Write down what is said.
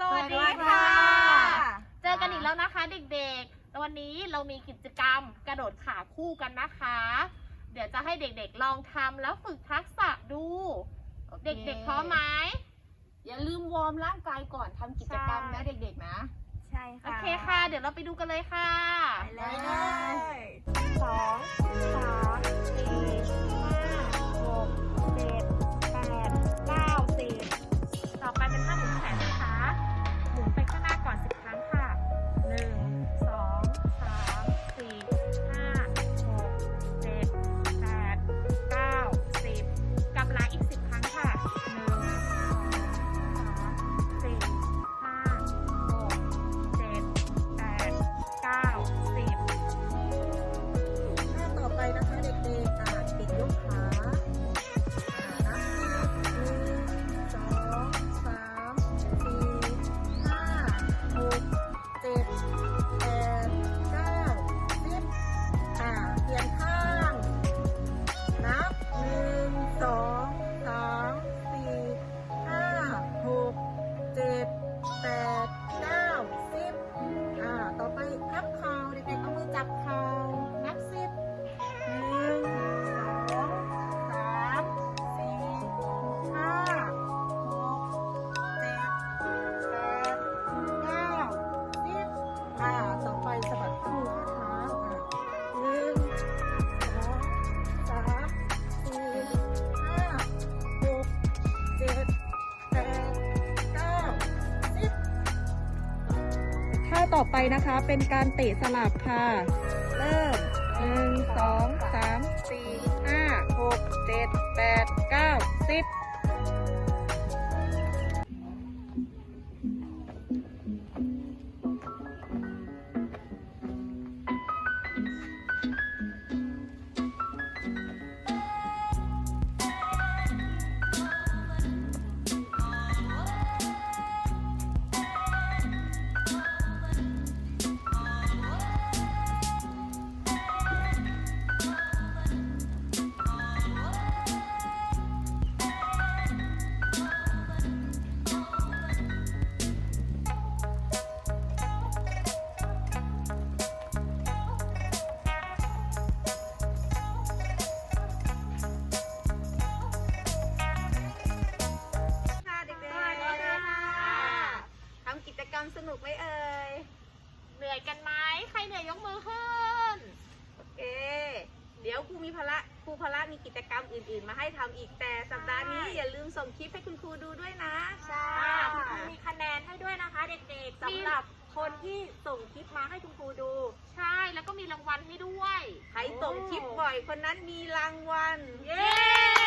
สวัสดีค่ะ เจอกันอีกแล้วนะคะเด็กๆ วันนี้เรามีกิจกรรมกระโดดขาคู่กันนะคะ เดี๋ยวจะให้เด็กๆลองทำแล้วฝึกทักษะดู เด็กๆพร้อมไหมอย่าลืมวอร์มร่างกายก่อนทำกิจกรรมนะเด็กๆนะ ใช่ค่ะ โอเคค่ะ เดี๋ยวเราไปดูกันเลยค่ะ ไปเลยสองสาม ต่อไปนะคะ เป็นการเตะสลับค่ะ เริ่มหนึ่งสองสามสี่ห้าหกเจ็ดแปดเก้าสิบ ไหมเอ่ย เหนื่อยกันไหมใครเหนื่อยยกมือขึ้นโอเค เดี๋ยวครูมีภาระครูภาระมีกิจกรรมอื่น ๆ มาให้ทำอีกแต่สัปดาห์นี้อย่าลืมส่งคลิปให้คุณครูดูด้วยนะ ใช่คุณครูมีคะแนนให้ด้วยนะคะ เด็กๆสำหรับคนที่ส่งคลิปมาให้คุณครูดู ใช่แล้วก็มีรางวัลให้ด้วย ใครส่งคลิปบ่อยคนนั้นมีรางวัล เย้